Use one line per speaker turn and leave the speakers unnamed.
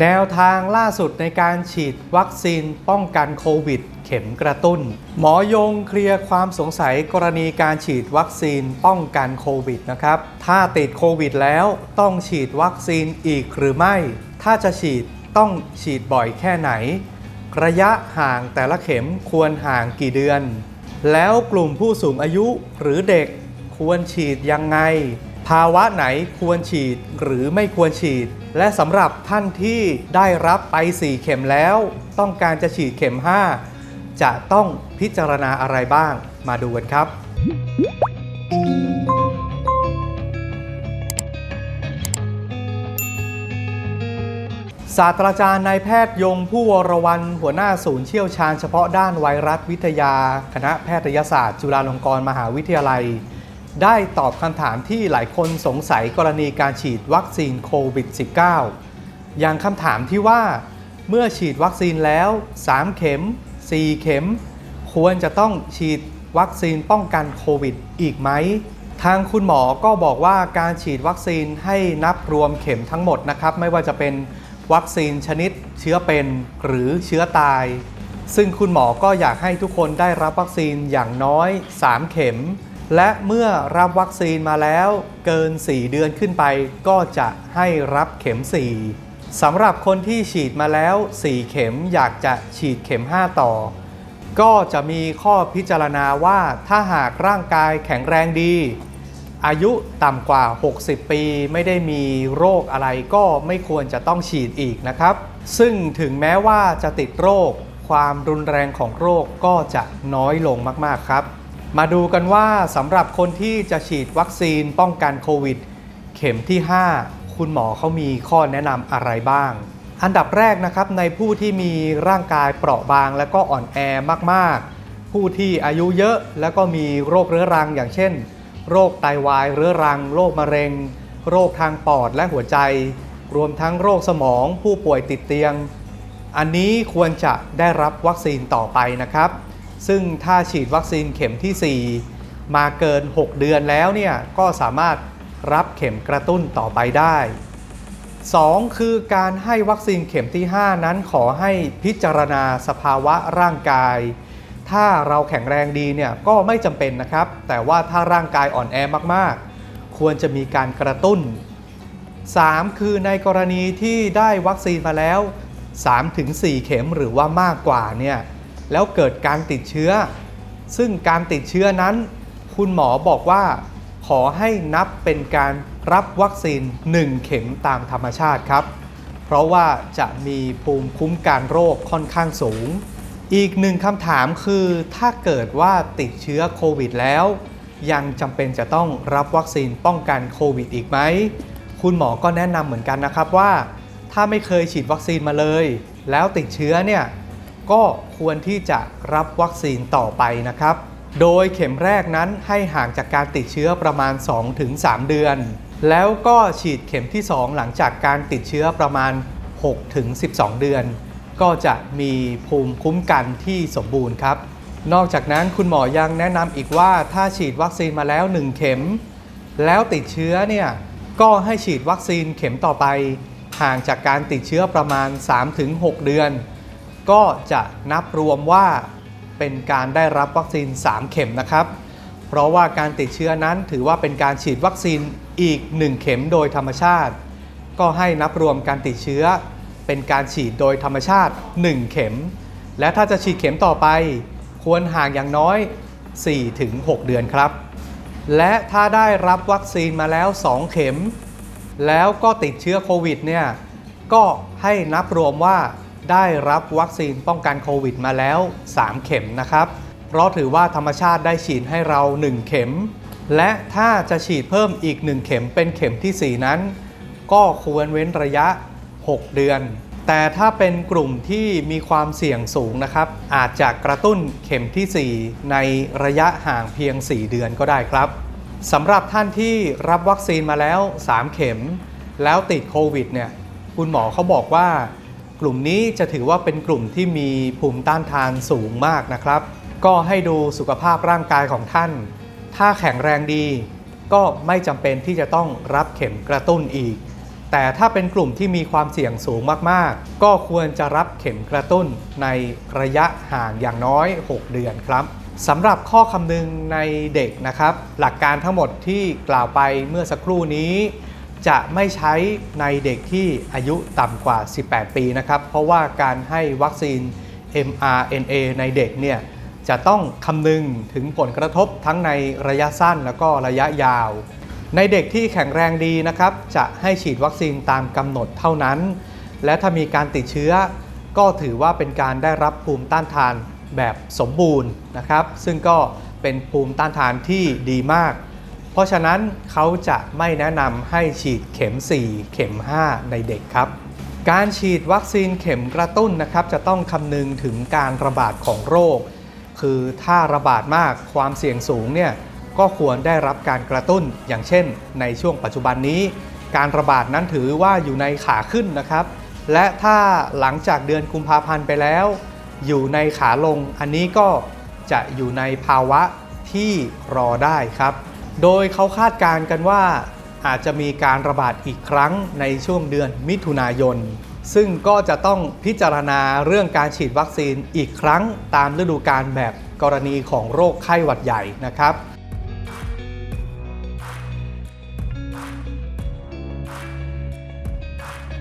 แนวทางล่าสุดในการฉีดวัคซีนป้องกันโควิด เข็มกระตุ้น หมอยงเคลียร์ความสงสัยกรณีการฉีดวัคซีนป้องกันโควิดนะครับ ถ้าติดโควิดแล้วต้องฉีดวัคซีนอีกหรือไม่ ถ้าจะฉีดต้องฉีดบ่อยแค่ไหน ระยะห่างแต่ละเข็มควรห่างกี่เดือน แล้วกลุ่มผู้สูงอายุหรือเด็กควรฉีดยังไง ภาวะไหนควรฉีดหรือไม่ควรฉีด และสำหรับท่านที่ได้รับไป 4 เข็มแล้ว ต้องการจะฉีดเข็ม 5 จะต้องพิจารณาอะไรบ้าง มาดูกันครับ ศาสตราจารย์นายแพทย์ยงผู้วรวันหัวหน้าศูนย์เชี่ยวชาญเฉพาะด้านไวรัสวิทยา คณะแพทยศาสตร์ จุฬาลงกรณ์มหาวิทยาลัย ได้ตอบคำถามที่หลายคนสงสัยกรณีการฉีดวัคซีนโควิด -19 อย่างคำถามที่ว่าเมื่อฉีดวัคซีนแล้ว 3 เข็ม 4 เข็ม ควรจะต้องฉีดวัคซีนป้องกันโควิดอีกไหม ทางคุณหมอก็บอกว่าการฉีดวัคซีนให้นับรวมเข็มทั้งหมดนะครับ ไม่ว่าจะเป็นวัคซีนชนิดเชื้อเป็นหรือเชื้อตาย ซึ่งคุณหมอก็อยากให้ทุกคนได้รับวัคซีนอย่างน้อย 3 เข็ม และเมื่อรับวัคซีนมาแล้วเกิน 4 เดือนขึ้นไป ก็จะให้รับเข็ม 4สำหรับคนที่ฉีดมาแล้ว 4 เข็มอยากจะฉีดเข็ม 5 ต่อ ก็จะมีข้อพิจารณาว่าถ้าหากร่างกายแข็งแรงดี อายุต่ำกว่า 60 ปีไม่ได้มีโรคอะไรก็ไม่ควรจะต้องฉีดอีกนะครับ ซึ่งถึงแม้ว่าจะติดโรค ความรุนแรงของโรคก็จะน้อยลงมากๆครับ มาดูกันว่าสำหรับคนที่จะฉีดวัคซีนป้องกันโควิด เข็มที่ 5 คุณหมอเขามีข้อแนะนำอะไรบ้าง อันดับแรกนะครับในผู้ที่มีร่างกายเปราะบางและก็อ่อนแอมากๆ ผู้ที่อายุเยอะแล้วก็มีโรคเรื้อรังอย่างเช่น โรคไตวายเรื้อรัง โรคมะเร็ง โรคทางปอดและหัวใจ รวมทั้งโรคสมองผู้ป่วยติดเตียง อันนี้ควรจะได้รับวัคซีนต่อไปนะครับ ซึ่งถ้าฉีดวัคซีนเข็มที่ 4 มาเกิน 6 เดือนแล้วเนี่ยก็สามารถรับเข็มกระตุ้นต่อไปได้ 2 คือการให้วัคซีนเข็มที่ 5 นั้นขอให้พิจารณาสภาวะร่างกาย ถ้าเราแข็งแรงดีเนี่ยก็ไม่จำเป็นนะครับ แต่ว่าถ้าร่างกายอ่อนแอมากๆ ควรจะมีการกระตุ้น 3 คือในกรณีที่ได้วัคซีนมาแล้ว 3-4 เข็มหรือว่ามากกว่าเนี่ย แล้วเกิดการติดเชื้อ ซึ่งการติดเชื้อนั้น คุณหมอบอกว่าขอให้นับเป็นการรับวัคซีน 1 เข็มตามธรรมชาติครับ เพราะว่าจะมีภูมิคุ้มกันโรคค่อนข้างสูง อีกหนึ่งคำถามคือถ้าเกิดว่าติดเชื้อโควิดแล้ว ยังจำเป็นจะต้องรับวัคซีนป้องกันโควิดอีกไหม คุณหมอก็แนะนำเหมือนกันนะครับว่า ถ้าไม่เคยฉีดวัคซีนมาเลย แล้วติดเชื้อเนี่ย ก็ควรที่จะรับวัคซีนต่อไปนะครับ โดยเข็มแรกนั้นให้ห่างจากการติดเชื้อประมาณ 2-3 เดือน แล้วก็ฉีดเข็มที่ 2 หลังจากการติดเชื้อประมาณ 6-12 เดือน ก็จะมีภูมิคุ้มกันที่สมบูรณ์ครับ นอกจากนั้นคุณหมอยังแนะนำอีกว่าถ้าฉีดวัคซีนมาแล้ว 1 เข็ม แล้วติดเชื้อเนี่ยก็ให้ฉีดวัคซีนเข็มต่อไป ห่างจากการติดเชื้อประมาณ 3-6 เดือน ก็จะนับรวมว่าเป็นการได้รับวัคซีน 3 เข็มนะครับ เพราะว่าการติดเชื้อนั้นถือว่าเป็นการฉีดวัคซีนอีก 1 เข็มโดยธรรมชาติ ก็ให้นับรวมการติดเชื้อ เป็นการฉีดโดยธรรมชาติ 1 เข็ม และถ้าจะฉีดเข็มต่อไป ควรห่างอย่างน้อย 4-6 เดือนครับ และถ้าได้รับวัคซีนมาแล้ว 2 เข็ม แล้วก็ติดเชื้อโควิดเนี่ยก็ให้นับรวมว่า ได้รับวัคซีนป้องกันโควิดมาแล้ว 3 เข็มนะครับ เพราะถือว่าธรรมชาติได้ฉีดให้เรา 1 เข็ม และถ้าจะฉีดเพิ่มอีก 1 เข็มเป็นเข็มทีสี่4 นั้น ก็ควรเว้นระยะ 6 เดือน แต่ถ้าเป็นกลุ่มที่มีความเสี่ยงสูงนะครับ อาจจะกระตุ้นเข็มทีสี่ 4 ในระยะห่างเพียง 4 เดือนก็ได้ครับสำหรับท่านที่รับวัคซีนมาแล้ว 3 เข็ม แล้วติดโควิดเนี่ยคุณหมอเขาบอกว่า กลุ่มนี้จะถือว่าเป็นกลุ่มที่มีภูมิต้านทานสูงมากนะครับ ก็ให้ดูสุขภาพร่างกายของท่าน ถ้าแข็งแรงดี ก็ไม่จำเป็นที่จะต้องรับเข็มกระตุ้นอีก แต่ถ้าเป็นกลุ่มที่มีความเสี่ยงสูงมากๆ ก็ควรจะรับเข็มกระตุ้นในระยะห่างอย่างน้อย 6 เดือนครับสำหรับข้อคำนึงในเด็กนะครับ หลักการทั้งหมดที่กล่าวไปเมื่อสักครู่นี้ จะไม่ใช้ในเด็กที่อายุต่ำกว่า 18 ปีนะครับ เพราะว่าการให้วัคซีน mRNA ในเด็กเนี่ยจะต้องคำนึงถึงผลกระทบทั้งในระยะสั้นแล้วก็ระยะยาว ในเด็กที่แข็งแรงดีนะครับ จะให้ฉีดวัคซีนตามกำหนดเท่านั้น และถ้ามีการติดเชื้อ ก็ถือว่าเป็นการได้รับภูมิต้านทานแบบสมบูรณ์นะครับ ซึ่งก็เป็นภูมิต้านทานที่ดีมาก เพราะฉะนั้นเขาจะไม่แนะนำให้ฉีดเข็ม 4 เข็ม 5 ในเด็กครับ การฉีดวัคซีนเข็มกระตุ้นนะครับ จะต้องคำนึงถึงการระบาดของโรค คือถ้าระบาดมากความเสี่ยงสูงเนี่ยก็ควรได้รับการกระตุ้น อย่างเช่น ในช่วงปัจจุบันนี้ การระบาดนั้นถือว่าอยู่ในขาขึ้นนะครับ และถ้าหลังจากเดือนกุมภาพันธ์ไปแล้ว อยู่ในขาลงอันนี้ก็จะอยู่ในภาวะที่รอได้ครับ โดยเขาคาดการณ์กันว่าอาจจะมีการระบาดอีกครั้งในช่วงเดือนมิถุนายน ซึ่งก็จะต้องพิจารณาเรื่องการฉีดวัคซีนอีกครั้งตามฤดูกาลแบบกรณีของโรคไข้หวัดใหญ่นะครับ